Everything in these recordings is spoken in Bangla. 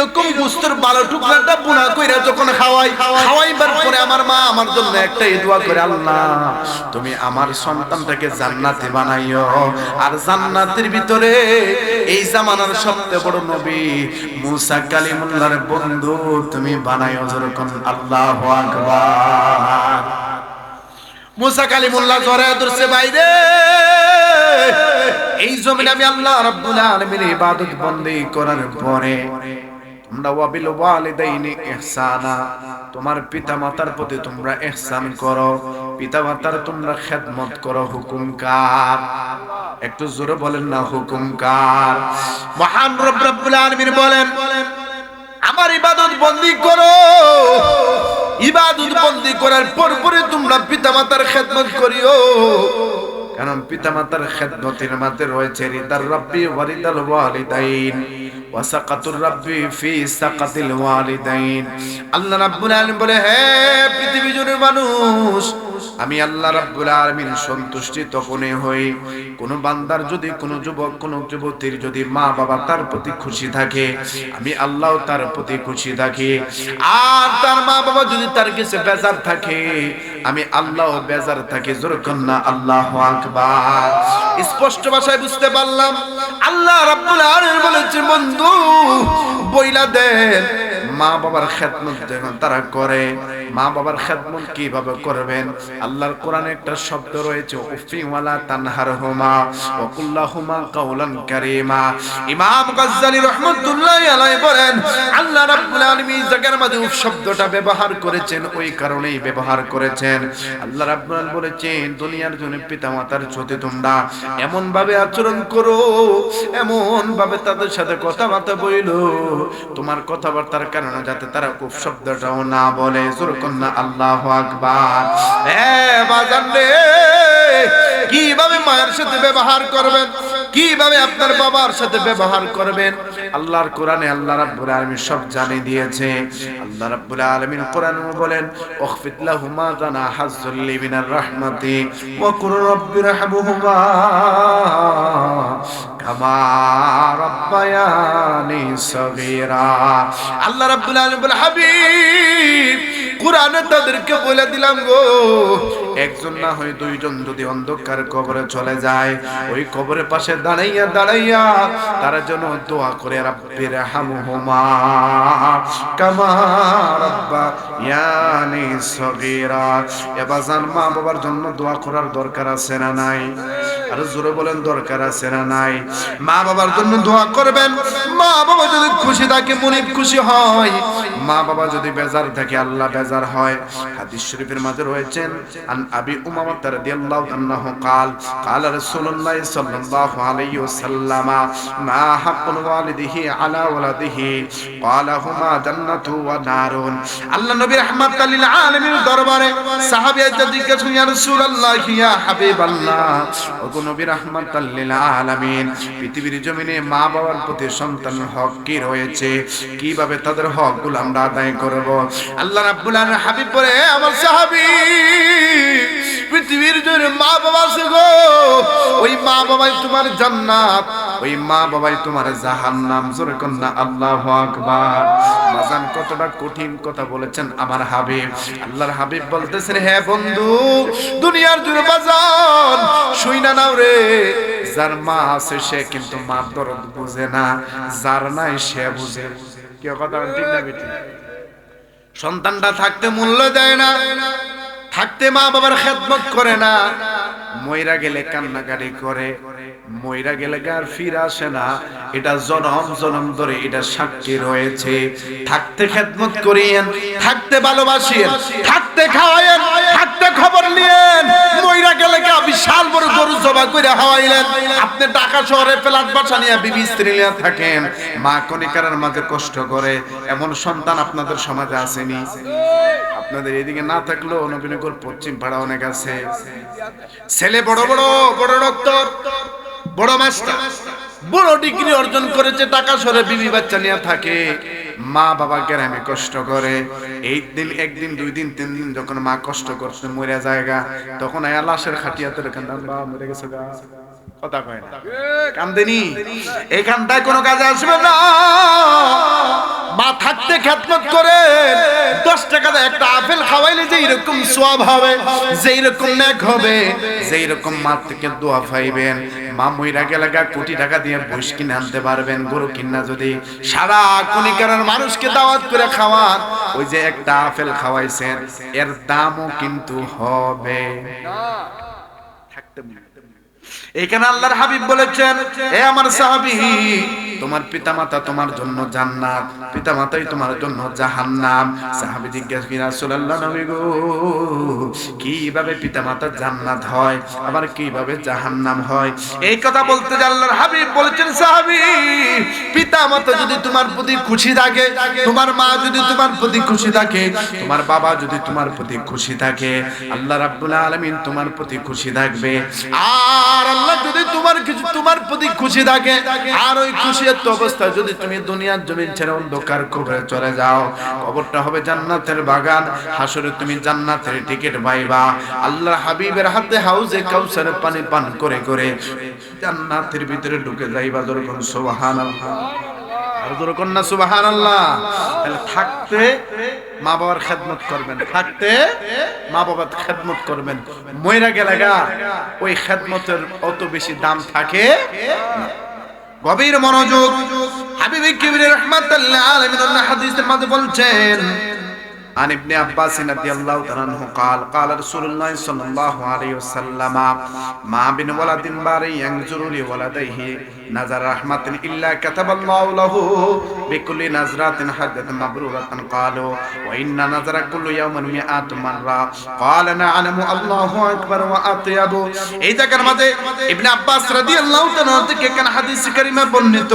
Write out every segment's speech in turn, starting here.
এইরকম গুস্তর বালো টুকরাটা বুনা কইরা যখন খাওয়াই, খাওয়াইবার পরে আমার মা আমার জন্য একটা দোয়া করে, আল্লাহ, তুমি আমার সন্তানটাকে জান্নাতে বানাইও। আর জান্নাতের ভিতরে এই জামানার সবচেয়ে বড় নবী মুসা কালিমুল্লাহর বন্ধু, তুমি বানাইও যেরকম আল্লাহু আকবার। মুসা কালিমুল্লাহ জরে ধরছে, বাইরে, এই জমিনে আমি আল্লাহ রাব্বুল আলামিন ইবাদত বন্দি করার পরে তোমরা পিতা মাতার প্রতি তোমরা ইহসান করো পিতা মাতার তোমরা খেদমত করো হুকুম কার একটু জোরে বলেন না হুকুম কার মহান রব রব্বুল বলেন, আমার ইবাদত বন্দি করো। ইবাদত বন্দি করার পর পরে তোমরা পিতা মাতার খেদমত করিও। কারণ পিতা মাতার খেদমতের মধ্যে রয়েছে রিদার রব্বি ওয়ারিদাল ওয়ালিদাইন। আল্লাহ রাব্বুল আলামিন বলে হে পৃথিবী জুড়ে মানুষ আমি আল্লাহ রাব্বুল আলামিন সন্তুষ্টি তখনই হই। কোন বান্দার যদি, কোন যুবক, কোন যুবতীর যদি মা বাবা তার প্রতি খুশি থাকে, আমি আল্লাহ তার প্রতি খুশি থাকি। আর তার মা বাবা যদি তার কাছে বেজার থাকে, আমি আল্লাহ বেজার থাকি। কন্যা আল্লাহ আকবার। স্পষ্ট ভাষায় বুঝতে পারলাম, আল্লাহ রাব্বুল আলামিন বলেছে, বন্ধু, বইলা দেন মা বাবার খেদমত যখন তারা করে, মা বাবার খেদমত কীভাবে করবেন? আল্লাহর কোরআনে একটা শব্দ রয়েছে উফি ওয়ালা তানহার হুমা ওয়া কুল্লাহুমা কাওলান কারীমা। ইমাম রাহমাতুল্লাহি আলাইহি বলেন, আল্লাহ রাব্বুল জায়গার মধ্যে উফ শব্দটা ব্যবহার করেছেন, ওই কারণেই ব্যবহার করেছেন। আল্লাহ রাব্বুল বলেছেন, দুনিয়ার জন্য পিতামাতার সাথে তোমরা এমন ভাবে আচরণ করো এমন ভাবে তাদের সাথে কথাবার্তা বইলো, তোমার কথাবার্তার কারণে যাতে তারা উফ শব্দটাও না বলে। জোর কন্যা আল্লাহ আকবার। কীভাবে মায়ের সাথে ব্যবহার করবেন? কীভাবে আপনার বাবার সাথে ব্যবহার করবেন? আল্লাহর কোরআনে আল্লাহ রাব্বুল আলামিন সব জানিয়ে দিয়েছে। আল্লাহ রাব্বুল আলামিন কোরআনে বলেন ওখফিত লাহুমা জানা হাজ্জুল মিনার রাহমাতি, ওয়া কুর রাব্বিরহামহুমা আল্লাহ রাব্বুল বলে, হাবিব, কোরআনে তাদেরকে বলে দিলাম গো, একজন না হয় দুইজন যদি অন্ধকার কবরে চলে যায়, ওই কবরের পাশে দাঁড়াইয়া দাঁড়াইয়া তারা যেন দোয়া করে, রাব্বির হামহুমা কামা রাব্বা ইয়ানি সগীরা। এবার জান মা বাবার জন্য দোয়া করার দরকার আছে না নাই? আর জোরে বলেন দরকার আছে না নাই মা বাবার জন্য দোয়া করবেন মা বাবা যদি খুশি থাকে মনিব খুশি হয় মা বাবা যদি বেজার থাকে আল্লাহ বেজার হয় হাদিস শরীফের মাঝে রয়েছেন আন আবি উমামা রাদিয়াল্লাহু আনহু قال قال رسول الله صلى الله عليه وسلم ما حق الوالده على ولده قال هما جنة ونار আল্লাহ নবী রাহমাতাল লিল আলামিন দরবারে সাহাবী আইতা জিজ্ঞাসা ইয়া রাসূলুল্লাহ ইয়া হাবিবাল্লাহ ওগো নবী আলামিন। পৃথিবীর জমিনে মা বাবার প্রতি সন্তানের হক কি রয়েছে? কীভাবে তাদের হকগুলো আমরা আদায় করব? আল্লাহ রাব্বুল হাবিব বলে, আমার সাহাবী পৃথিবীর জন্য মা বাবা আছে গো। ওই মা বাবাই তোমার জান্নাত, ওই মা বাবাই তোমার জাহান্নাম। জোরে কন্যা, আল্লাহু আকবার। বাজান কতটা কঠিন কথা বলেছেন আমার হাবিব। আল্লাহর হাবিব বলতেছেন হ্যাঁ বন্ধু, দুনিয়ার জন্য বাজান শুই না নাও রে। যার মা আছে সে কিন্তু মা দরদ বুঝে না, যার নাই সে বুঝে। কি কথা ঠিক না বেটি? সন্তানটা থাকতে মূল্য দেয় না। থাকতে মা বাবার খেদমত করে না। ময়রা গেলে কান্নাকাটি করে ময়রা গেলে গার ফির আসে না। এটা জনম জনম ধরে এটা সাক্ষী রয়েছে। থাকতে খেদমত করিয়েন, থাকতে ভালোবাসিয়েন, থাকতে খাওয়াইয়েন থাকতে খবর নিয়েন। মইরা গেলে কা বিশাল বড় গরু জবা করে হাওয়াইলেন আপনি ঢাকা শহরে ফ্ল্যাট বাসা নিয়ে বিবি স্ত্রী নিয়ে থাকেন। মা কনিকার মাঝে কষ্ট করে। এমন সন্তান আপনাদের সমাজে আসেনি? আপনাদের এদিকে না থাকলেও নবীনগর পশ্চিম ভাড়া অনেক আছে। ছেলে বড় বড় বড় ডক্টর। বড় মাস্টার, বড় ডিগ্রি অর্জন করেছে, টাকা সরে বিবি বাচ্চা নিয়ে থাকে। মা বাবা গ্রামে কষ্ট করে। এই দিন, একদিন, দুই দিন, তিন দিন যখন মা কষ্ট করছে মরে জায়গা তখন আয়া লাশের খাটিয়াতে রেখে বাবা মরে গেছে গা। কথা কয় না। কান্দেনি। এখানটায় কোনো কাজে আসবে না। দিয়ে খেদমত করে দশ টাকা একটা আপেল খাওয়াইলে যে এরকম সোয়াব হবে যে এরকম ন্যাক হবে যে এরকম মার থেকে দোয়া পাইবেন। মা মইরা গেলে কোটি টাকা দিয়ে বইস কিনে আনতে পারবেন গরু কিনা যদি। সারা কুনিকারের মানুষকে দাওয়াত করে খাওয়ান ওই যে একটা আপেল খাওয়াইছেন এর দামও কিন্তু হবে। থাকতে এখানে আল্লাহর হাবিব বলেছেন এ আমার সাহাবী, তোমার পিতামাতা তোমার জন্য জান্নাত, পিতামাতাই তোমার জন্য জাহান্নাম। সাহাবী জিজ্ঞেস কি রাসূলুল্লাহ নবী গো, কীভাবে পিতামাতা জান্নাত হয়, আবার কীভাবে জাহান্নাম হয়? এই কথা বলতে যে আল্লাহর হাবিব বলেছেন, সাহাবী, পিতামাতা যদি তোমার প্রতি খুশি থাকে, তোমার মা যদি তোমার প্রতি খুশি থাকে, তোমার বাবা যদি তোমার প্রতি খুশি থাকে, আল্লাহ রাব্বুল আলামিন তোমার প্রতি খুশি থাকবে। আর আল্লাহ যদি তোমার কিছু, তোমার প্রতি খুশি থাকে, আর ওই খুশি অবস্থা যদি তুমি দুনিয়ার জমিন ছেড়ে অন্ধকার কবরে চলে যাও, কবরটা হবে জান্নাতের বাগান, হাসরে তুমি জান্নাতের টিকিট পাইবা। আল্লাহ হাবিবের হাতে হাউজে কাউসারে পানি পান করে করে জান্নাতের ভিতরে ঢুকে যাইবা যখন আর জোরে কন্যা সুবাহান আল্লাহ থাকতে মা বাবার খেদমত করবেন, থাকতে মা বাবার খেদমত করবেন। ময়রা গেলে গা, ওই খেদমতের অত বেশি দাম থাকে গভীর মনোযোগ হাবিবি কিবরি রহমাতুল্লাহ আলামিন হাদিসের মধ্যে বলছেন عن ابن عباس رضي الله تعالى عنه قال قال رسول الله صلى الله عليه وسلم ما بين ولد بار ينظر لولديه نظر رحمة إلا كتب الله له بكل نظرات حجة مبرورة قالوا وإن نظر كل يوم مئات مرة قال نعلم الله أكبر وأطيب এই জায়গার মাঝে ইবনে আব্বাস রাদিয়াল্লাহু তাআলা থেকে কেন হাদিস কারিমে বর্ণিত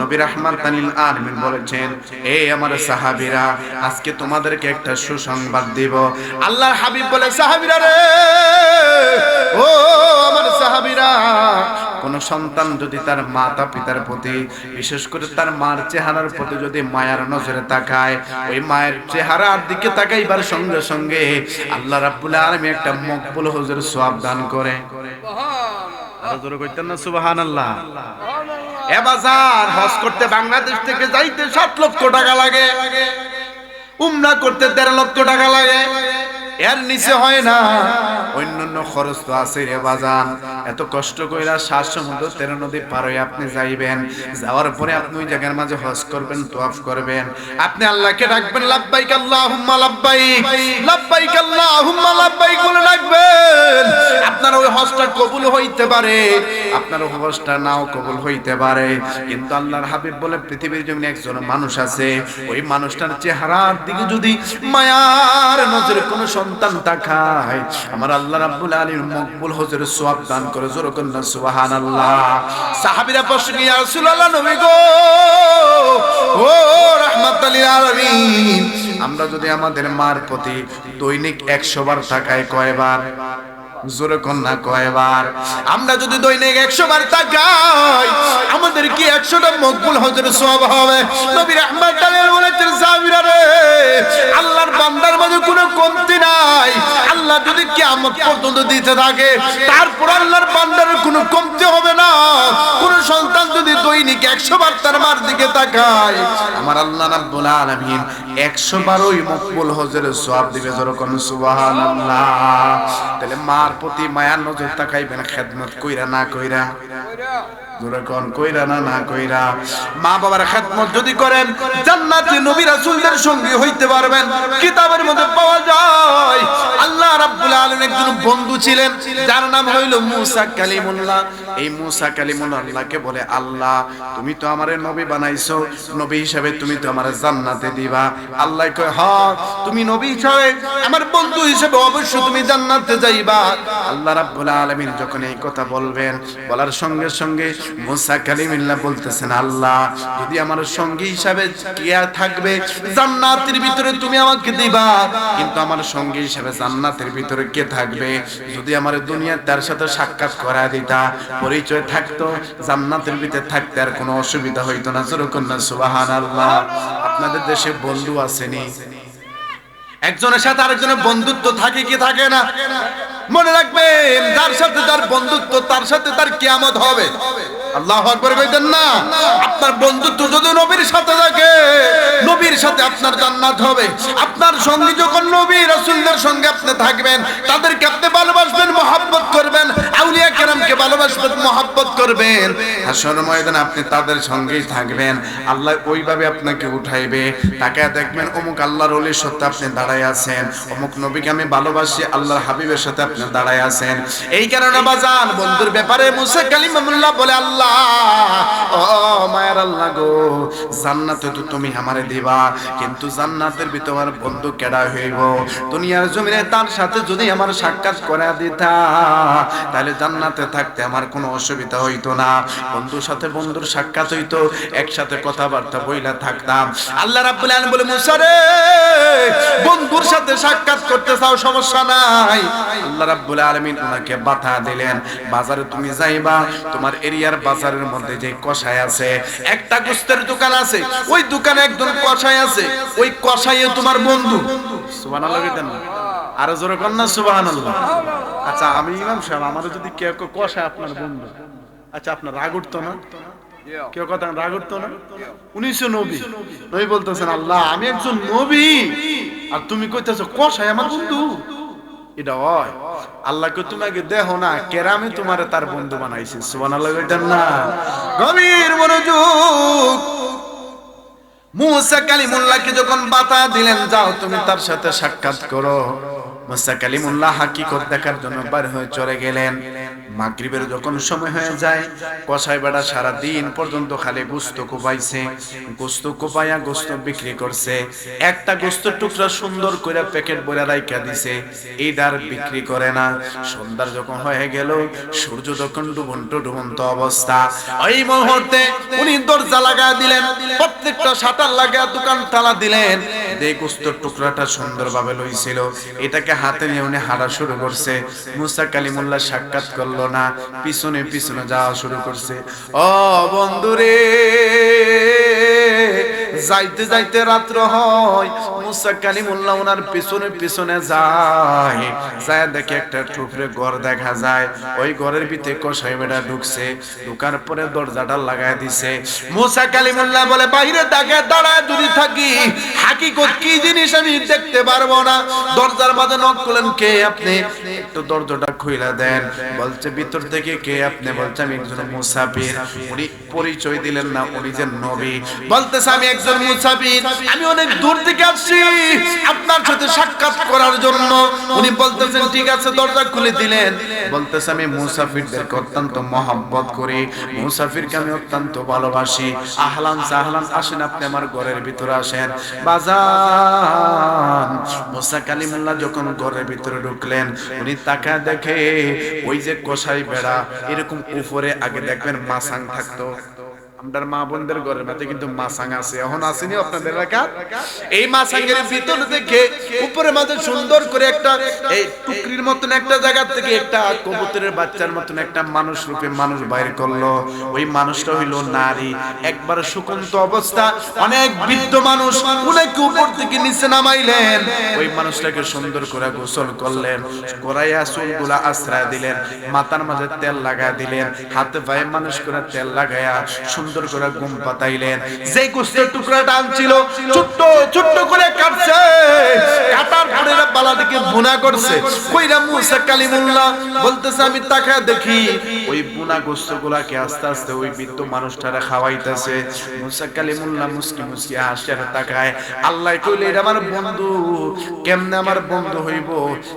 নবী রাহমাতাল লিল আলামিন বলেছেন এই আমার সাহাবীরা আজকে তোমাদেরকে একটা সুসংবাদ দিব। আল্লাহর হাবিব বলে সাহাবিরা রে ও আমার সাহাবিরা কোন সন্তান যদি তার মাতা পিতার প্রতি বিশেষ করে তার মার চেহারার প্রতি যদি মায়ার নজরে তাকায় ওই মায়ের চেহারার দিকে তাকাইবার সঙ্গে সঙ্গে আল্লাহ রাব্বুল আলামিন একটা মকবুল হুজুর সওয়াব দান করে। জোরে কইতেন না সুবহানাল্লাহ। এ বাজার হজ করতে বাংলাদেশ থেকে যাইতে সাত লক্ষ টাকা লাগে। উমরা করতে দেড় লক্ষ টাকা লাগে। এর নিচে হয় না। অন্যান্য খরচ তো আছে রে বাজান। এত কষ্ট কইরা শ্বাস সমুদ্র তেরো নদী পার হয়ে আপনি যাইবেন। যাওয়ার পরে আপনি ওই জায়গার মাঝে হজ করবেন, তোয়াফ করবেন। আপনি আল্লাহকে ডাকবেন, লাব্বাইক আল্লাহুম্মা লাব্বাইক। লাব্বাইক আল্লাহুম্মা লাব্বাইক বলে ডাকবেন। আপনার ওই হজটা কবুল হইতে পারে। আপনার হজটা নাও কবুল হইতে পারে। কিন্তু আল্লাহর হাবিব বলে পৃথিবীর জন্য একজন মানুষ আছে। ওই মানুষটার চেহারার দিকে যদি মায়ার নজরে কোনো সন্তান তাকায়, আমার আল্লাহ রাব্বুল আলামিন মকবুল হজরের সওয়াব দান করে, জোরে কন্না সুবহানাল্লাহ। সাহাবীরা প্রশ্ন ইয়া রাসূলুল্লাহ, নবী গো, ও রাহমাতাল আলামিন, আমরা যদি আমাদের মার প্রতি দৈনিক 100 বার তাকায় কয়বার? জোরে কন্যা কয়বার, আমরা যদি দৈনিক একশো বার তাকাই, আমাদের কি একশোটা মকবুল হজর সব হবে? নবী রহমান বলেছেন সাহাবীরা রে, আল্লাহর বান্দার মাঝে কোনো কমতি নাই। আল্লাহ যদি পর্যন্ত দিতে থাকে, তারপর আল্লাহর কোনো কমতি হবে না। কোন সন্তান যদি দৈনিক একশো বার তার মার দিকে তাকায়, আমার আল্লাহ রাব্বুল আলামিন একশো বারোই মকবুল হজরের সওয়াব দিবে সুবহানাল্লাহ। তাহলে মার প্রতি মায়ার নজর তাকাইবেন খেদমত কইরা না কইরা। মা বাবার যদি করেন সঙ্গে হইতে পারবেন পাওয়া যায়। আল্লাহ একজন বন্ধু ছিলেন, যার নাম মূসা কালিমুল্লাহ। এই মূসা বলে, আল্লাহ, তুমি তো আমারে নবী বানাইছো, নবী হিসাবে তুমি তো আমারে জান্নাতে দিবা। আল্লাহ কয় হ্যাঁ তুমি নবী হিসাবে, আমার বন্ধু হিসাবে অবশ্যই তুমি জান্নাতে যাইবা। আল্লাহ রাব্বুল আলামিন যখন এই কথা বলবেন, বলার সঙ্গে সঙ্গে মুসা কালিমিল্লাহ বলতেছেন, আল্লাহ, যদি আমার সঙ্গী হিসাবে কে থাকবে? জান্নাতের ভিতরে তুমি আমাকে দিবা। কিন্তু আমার সঙ্গী হিসাবে জান্নাতের ভিতরে কে থাকবে? যদি আমার দুনিয়ার তার সাথে সাক্ষাৎ করা দিতা, পরিচয় থাকতো, জান্নাতের ভিতরে থাকতে আর কোনো অসুবিধা হইতো না। যেরকম না, সুবহানাল্লাহ। আপনাদের দেশে বন্ধু আসেনি একজনের সাথে আরেকজনের বন্ধুত্ব থাকে কি থাকে না? মনে রাখবেন, যার সাথে তার বন্ধুত্ব, তার সাথে তার কিয়ামত হবে। আল্লাহ আকবার কইতেন না? আপনার বন্ধুত্ব যদি নবীর সাথে থাকে, নবীর সাথে আপনার জান্নাত হবে। আপনার সঙ্গে যখন নবী রাসূলদের সঙ্গে আপনি থাকবেন, তাদেরকে আপনি ভালোবাসবেন, মহব্বত করবেন। আউলিয়া ভালোবাসবেন, মহব্বত করবেন। হাসর ময়দানে আপনি তাদের সঙ্গেই থাকবেন। আল্লাহ ওইভাবে আপনাকে উঠাইবে। তাকে দেখবেন অমুক আল্লাহর ওলির সাথে আপনি দাঁড়ায় আছেন। অমুক নবীকে আমি ভালোবাসি, আল্লাহর হাবিবের সাথে আপনি দাঁড়ায় আছেন। এই কারণে বাজান, বন্ধুর ব্যাপারে মুসা কালিমামুল্লাহ বলে, আল্লাহ, ও মায়ের আল্লাহ গো, জান্নাতে তো তুমি আমারে দিবা। কিন্তু জান্নাতের ভিতর বন্ধু কেডা হইব? দুনিয়ার জমিনে তার সাথে যদি আমার সাক্ষাৎ করে দিতা, তাহলে জান্নাতে থাকতে আমার কোনো অসুবিধা হইতো না। বন্ধুর সাথে বন্ধুর সাক্ষাৎ হইতো, একসাথে কথাবার্তা বইলা থাকতাম। আল্লাহ রাব্বুল আলামিন বলে, মুসা রে, বন্ধুর সাথে সাক্ষাৎ করতে চাও, সমস্যা নাই। আল্লাহ রাব্বুল আলামিন ওনাকে বাধা দিলেন, বাজারে তুমি যাইবা, তোমার এরিয়ার বাজারের মধ্যে যে কষাই আছে, একটা গোস্তের দোকান আছে, ওই দোকানে একজন কষাই আছে, ওই কষাইয়ে তোমার বন্ধু। সুবহানাল্লাহ আরও জোরে না, সুবহানাল্লাহ। আচ্ছা আমি ইমাম সাহেব, আমার যদি কেউ কষায় আপনার বন্ধু। আচ্ছা আপনার রাগ উঠতো না? কেউ কথা রাগ উঠতো না? উনিশশো নবী। নবী বলতেছেন, আল্লাহ, আমি একজন নবী। আর তুমি কইতেছো কষাই আমার বন্ধু? এটা হয়। আল্লাহকে তুমি আগে দেখো না, কেরামে তোমার তার বন্ধু বানাইছে। সুবহানাল্লাহ কইতেন না। গভীর মনোযোগ। মুসা কালিমুল্লাহকে যখন বাতা দিলেন, যাও তুমি তার সাথে সাক্ষাৎ করো। মুসা কালিমুল্লাহ হাকিকত দেখার জন্য বার হয়ে চলে গেলেন। মাগরিবের যখন সময় হয়ে যায়, কসাই বেড়া সারা দিন পর্যন্ত খালি গোস্ত কোপাইছে, গোস্ত কোপাইয়া গোস্ত বিক্রি করছে। একটা গোস্তের টুকরা সুন্দর করে প্যাকেট বইরা রাইখা দিছে এইটার বিক্রি করে না। সন্ধ্যার যখন হয়ে গেল, সূর্য যখন ডুবন্ত ডুবন্ত অবস্থা। ওই মুহূর্তে উনি দরজা লাগা দিলেন, প্রত্যেকটা শাটার লাগা দোকান তালা দিলেন। যে গোস্তের টুকরাটা সুন্দরভাবে লইছিল। এটাকে হাতে নিয়ে উনি হাঁটা শুরু করছে। মুসা কালিমুল্লাহ সাক্ষাৎ করল না পিছনে পিছনে যাওয়া শুরু করছে। ও বন্ধুরে! যাইতে যাইতে রাত্র হয়। মুসা কালিমুল্লাহ ওনার পিছনে পিছনে যায়। যায় দেখে একটা টুকরে ঘর দেখা যায়। ওই ঘরের ভিতরে কষাই বেটা ঢুকছে। ঢুকার পরে দরজাটা লাগায় দিছে। মুসা কালিমুল্লাহ বলে, বাইরে তাকে দাঁড়ায় যদি থাকি, হাকিকত কি জিনিস আমি দেখতে পারব না? দরজার মাঝে নক করলেন কে আপনি? একটু দরজাটা খুইলা দেন। বলছে, ভিতর থেকে কে আপনি? বলছে, আমি একজন মুসাফির। উনি পরিচয় দিলেন না, উনি যে নবী। বলতেছে, আমি একজন মুসাফির। আমি অনেক দূর থেকে আসছি আপনার সাথে সাক্ষাৎ করার জন্য। উনি বলতেছেন, ঠিক আছে, দরজা খুলে দিলেন। বলতেছে, আমি মুসাফিরদেরকে অত্যন্ত মহব্বত করি। মুসাফিরকে আমি অত্যন্ত ভালোবাসি। আহলান সাহলান, আসেন আপনি আমার ঘরের ভিতরে আসেন। বাজান, মুসা কালিমুল্লাহ যখন ঘরের ভিতরে ঢুকলেন, উনি তাকা দেখে, ওই যে কষাই বেড়া, এরকম উপরে আগে দেখবেন মাসাং থাকতো। আপনার মা বোনদের ঘরের মাঝে কিন্তু মাসাং আছে। এখন আসেনি আপনাদের এলাকা এই মাসাঙ্গের ভিতর দেখে উপরে মাঝে সুন্দর করে একটা এই টুকরির মতন একটা জায়গা থেকে একটা কবুতরের বাচ্চার মতন একটা মানুষ রূপে মানুষ বাইর করল। ওই মানুষটা হইল নারী। একবার সুকুন্ত অবস্থা। অনেক বৃদ্ধ মানুষ উনাকে উপর থেকে নিচে নামাইলেন। ওই মানুষটাকে সুন্দর করে গোসল করলেন। করাইয়া চুলগুলা আশ্রয় দিলেন। মাথার মাঝে তেল লাগায় দিলেন। হাতে পায়ে মানুষ করে তেল লাগায়া সুন্দর করে ঘুম পাতাইলেন। যে গোস্তের টুকরাটা আনছিল ছোট্ট ছোট্ট করে কাটছে। কাটার পরে বালা দিকে করছে। কইরা মুসা কালিমুল্লাহ বলতেছে, আমি দেখি। ওই বুনা আস্তে আস্তে ওই বৃদ্ধ মানুষটারে খাওয়াইতেছে। মুসা কালিমুল্লাহ মুসকি মুসকি তাকায়। আল্লাহ এটা আমার বন্ধু। কেমনে আমার বন্ধু হইব?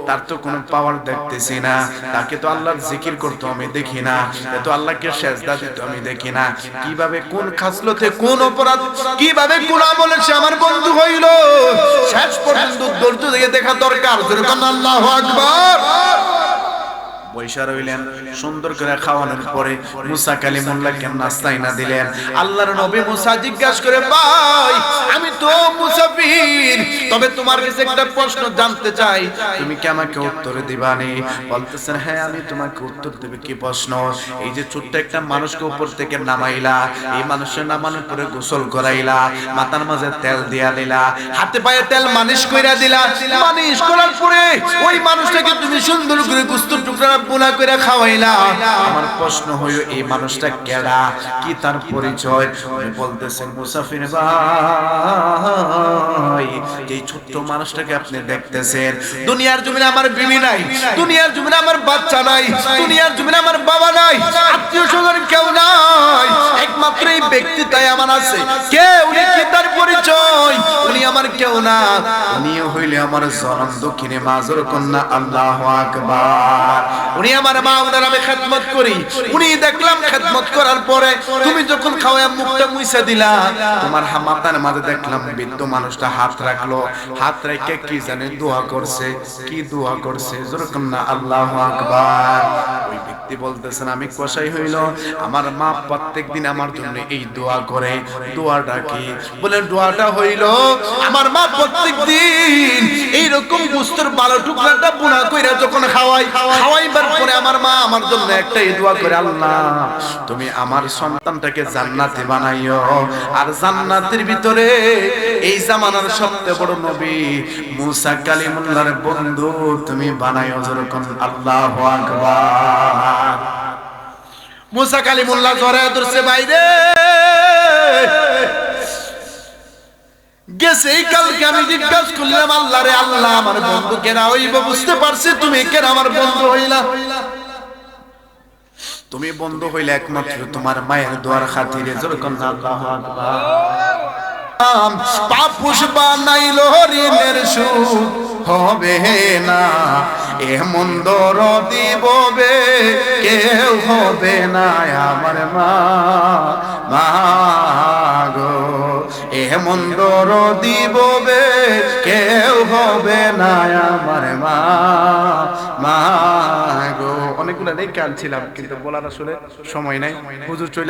তার তো কোনো পাওয়ার দেখতেছি না। তাকে তো আল্লাহর জিকির করতে, আমি দেখি না। তো আল্লাহকে সেজদা দিতে, আমি দেখি না। কীভাবে কোন খাসলতে কোন অপরাধ, কীভাবে কোন আমলে সে আমার বন্ধু হইল? শেষ পর্যন্ত দর্জ থেকে দেখা দরকার। আল্লাহ আকবার। বৈশা রইলেন সুন্দর করে খাওয়ানোর পরে মুসা কালিমুল্লাহকে নাস্তাই না দিলেন? আল্লাহর নবী মুসা জিজ্ঞাসা করে, ভাই, আমি তো মুসাফির, তবে তোমার কাছে একটা প্রশ্ন জানতে চাই। তুমি কি আমাকে উত্তর দিবানি? বলতেছেন হ্যাঁ আমি তোমাকে উত্তর দেবে, কি প্রশ্ন? এই যে ছোট্ট একটা মানুষকে উপর থেকে নামাইলা, এই মানুষের নামানোর পরে গোসল করাইলা, মাথার মাঝে তেল দিয়া দিলা, হাতে পায়ে তেল মালিশ কইরা দিলা, মালিশ করার পরে ওই মানুষটাকে তুমি সুন্দর করে গুস্ত টুকরা পোলা করে খাওয়াইলা। আমার প্রশ্ন হইল, এই মানুষটা কেডা? কি তার পরিচয়? উনি বলতেছেন, মুসাফির ভাই, এই ছোট্ট মানুষটাকে আপনি দেখতেছেন। দুনিয়ার জমিনে আমার বিবি নাই, দুনিয়ার জমিনে আমার বাচ্চা নাই, দুনিয়ার জমিনে আমার বাবা নাই আত্মীয় স্বজন কেউ নাই। একমাত্র এই ব্যক্তিটাই আমার আছে। কে? উনি কি তার পরিচয়? উনি আমার কেউ না। উনিও হইলে আমার জনম দক্ষিণে মাজর আমার মা আমি কষাই হইল, আমার মা প্রত্যেক দিন আমার জন্য এই দোয়া করে। দোয়াটা কি? বলে, দোয়াটা হইল, আমার মা প্রত্যেক দিন এইরকম বুস্তর বালো টুকরাটা বুনা কইরা যখন খাওয়াই খাওয়াইবার পরে আমার মা আমার জন্য একটাই দোয়া করে আল্লাহ তুমি আমার সন্তানটাকে জান্নাতে বানাইও। আর জান্নাতের ভিতরে এই জামানার সবচেয়ে বড় নবী মুসা কালিমুল্লাহর বন্ধু তুমি বানাইও যেরকম আল্লাহু আকবার। মুসা কালিমুল্লাহ জরে ধরছে বাইরে! গেছে এই কালকে আমি জিজ্ঞাসা করলাম আল্লাহ রে আল্লাহ আমার বন্ধু কেনা হইব বুঝতে পারছি তুমি কেন আমার বন্ধু হইলা? তুমি বন্ধু হইলে একমাত্র তোমার মায়ের দোয়ার খাতিরে যেরকম আল্লাহ পাপুষ বানাইল ঋণের সুদ হবে না। এমন দর দিববে কেউ হবে না আমার মা। গো, এমন দর দিববে কেউ হবে না আমার মা। মা গো, অনেকগুলো রেখে আনছিলাম কিন্তু বলার আসলে সময় নাই। হুজুর চলে